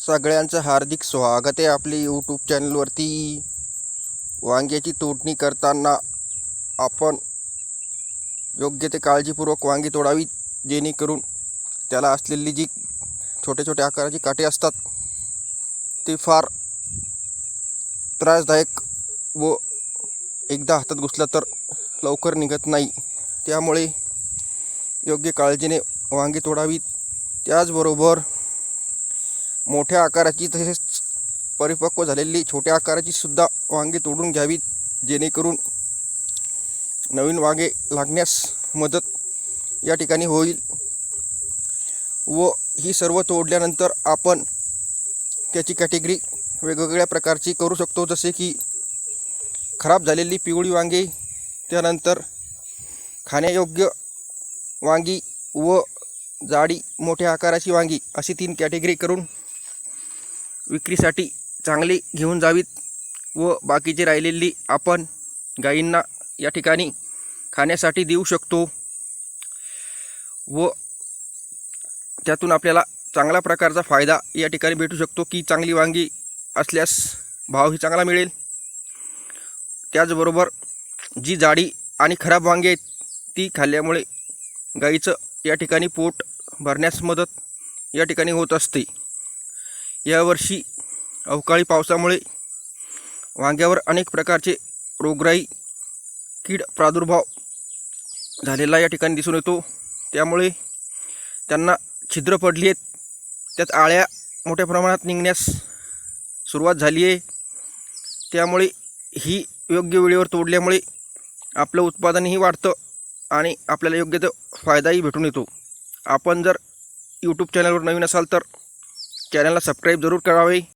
सगळ्यांचं हार्दिक स्वागत आहे आपले यूट्यूब चॅनलवरती वांग्याची तोडणी करताना आपण योग्य ते काळजीपूर्वक वांगी तोडावी जेणेकरून त्याला असलेली जी छोटे छोटे आकाराची काटे असतात ते फार त्रासदायक व एकदा हातात घुसलं तर लवकर निघत नाही. त्यामुळे योग्य काळजीने वांगी तोडावीत. त्याचबरोबर मोठ्या आकाराची तसेच परिपक्व झालेली छोट्या आकाराची सुद्धा वांगे तोडून घ्यावीत जेणेकरून नवीन वांगे लागण्यास मदत या ठिकाणी होईल. व ही सर्व तोडल्यानंतर आपण त्याची कॅटेगरी वेगवेगळ्या प्रकारची करू शकतो. जसे की खराब झालेली पिवळी वांगी त्यानंतर खाण्यायोग्य वांगी व जाडी मोठ्या आकाराची वांगी अशी तीन कॅटेगरी करून विक्रीसाठी चांगली घेऊन जावीत व बाकीची राहिलेली आपण गायींना या ठिकाणी खाण्यासाठी देऊ शकतो व त्यातून आपल्याला चांगल्या प्रकारचा फायदा या ठिकाणी भेटू शकतो की चांगली वांगी असल्यास भावही चांगला मिळेल. त्याचबरोबर जी जाडी आणि खराब वांगी आहेत ती खाल्ल्यामुळे गाईचं या ठिकाणी पोट भरण्यास मदत या ठिकाणी होत असते. यावर्षी अवकाळी पावसामुळे वांग्यावर अनेक प्रकारचे रोगराई कीड प्रादुर्भाव झालेला या ठिकाणी दिसून येतो. त्यामुळे त्यांना छिद्र पडली आहेत. त्यात आळ्या मोठ्या प्रमाणात निघण्यास सुरुवात झाली आहे. त्यामुळे ही योग्य वेळेवर तोडल्यामुळे आपलं उत्पादनही वाढतं आणि आपल्याला योग्य तो फायदाही भेटून येतो. आपण जर यूट्यूब चॅनलवर नवीन असाल तर चॅनलला सबस्क्राईब जरूर करावे.